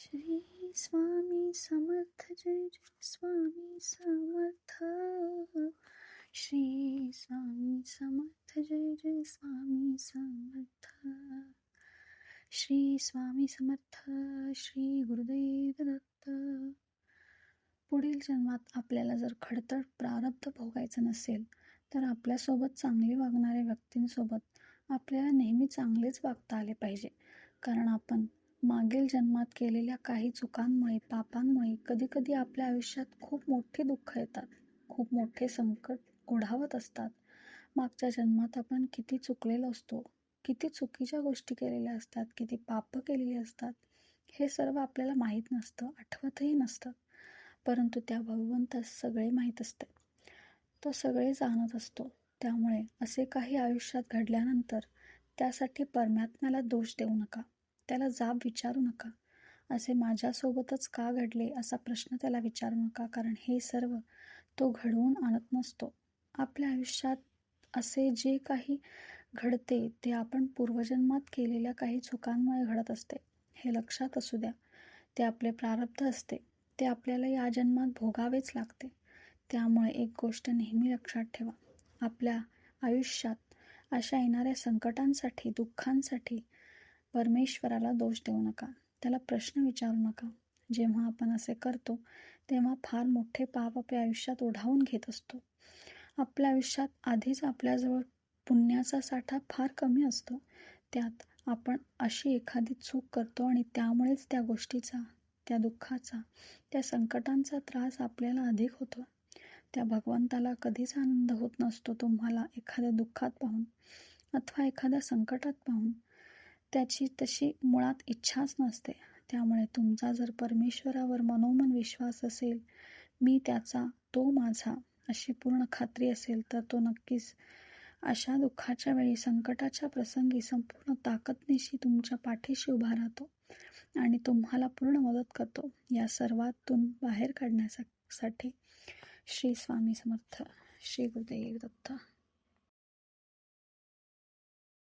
श्री स्वामी समर्थ जय जय स्वामी समर्थ. श्री स्वामी समर्थ जय जय स्वामी समर्थ. श्री स्वामी समर्थ श्री गुरुदेव दत्त. पुढील जन्मात आपल्याला जर खडतर प्रारब्ध भोगायचं नसेल तर आपल्यासोबत चांगले वागणाऱ्या व्यक्तींसोबत आपल्याला नेहमी चांगलेच वागता आले पाहिजे. कारण आपण मागील जन्मात केलेल्या काही चुकांमुळे पापांमुळे कधीकधी आपल्या आयुष्यात खूप मोठी दुःख येतात खूप मोठे संकट ओढावत असतात. मागच्या जन्मात आपण किती चुकलेलो असतो किती चुकीच्या गोष्टी केलेल्या असतात किती पापं केलेली असतात हे सर्व आपल्याला माहीत नसतं आठवतही नसतं. परंतु त्या भगवंतास सगळे माहीत असते. तो सगळे जाणत असतो. त्यामुळे असे काही आयुष्यात घडल्यानंतर त्यासाठी परमात्म्याला दोष देऊ नका. त्याला जाब विचारू नका. असे माझ्यासोबतच का घडले असा प्रश्न त्याला विचारू नका कारण हे सर्व तो घडवून आणत नसतो. आपल्या आयुष्यात असे जे काही घडते ते आपण पूर्वजन्मात केलेल्या काही चुकांमुळे घडत असते. हे लक्षात असू द्या. ते आपले प्रारब्ध असते. ते आपल्याला या जन्मात भोगावेच लागते. त्यामुळे एक गोष्ट नेहमी लक्षात ठेवा. आपल्या आयुष्यात अशा येणाऱ्या संकटांसाठी दुःखांसाठी परमेश्वराला दोष देऊ नका. त्याला प्रश्न विचारू नका. जेव्हा आपण असे करतो तेव्हा फार मोठे पाप आपल्या आयुष्यात ओढावून घेत असतो. आपल्या आयुष्यात आधीच आपल्याजवळ पुण्याचा साठा फार कमी असतो. त्यात आपण अशी एखादी चूक करतो आणि त्यामुळेच त्या गोष्टीचा त्या दुःखाचा त्या संकटांचा त्रास आपल्याला अधिक होतो. त्या भगवंताला कधीच आनंद होत नसतो तुम्हाला एखाद्या दुःखात पाहून अथवा एखाद्या संकटात पाहून. त्याची तशी मुळात इच्छाच नसते. त्यामुळे तुमचा जर परमेश्वरावर मनोमन विश्वास असेल मी त्याचा तो माझा अशी पूर्ण खात्री असेल तर तो नक्कीच अशा दुःखाच्या वेळी संकटाच्या प्रसंगी संपूर्ण ताकदनिशी तुमच्या पाठीशी उभा राहतो आणि तुम्हाला पूर्ण मदत करतो. या सर्वातून बाहेर काढण्यासाठी श्री स्वामी समर्थ श्री गुरुदेव दत्त.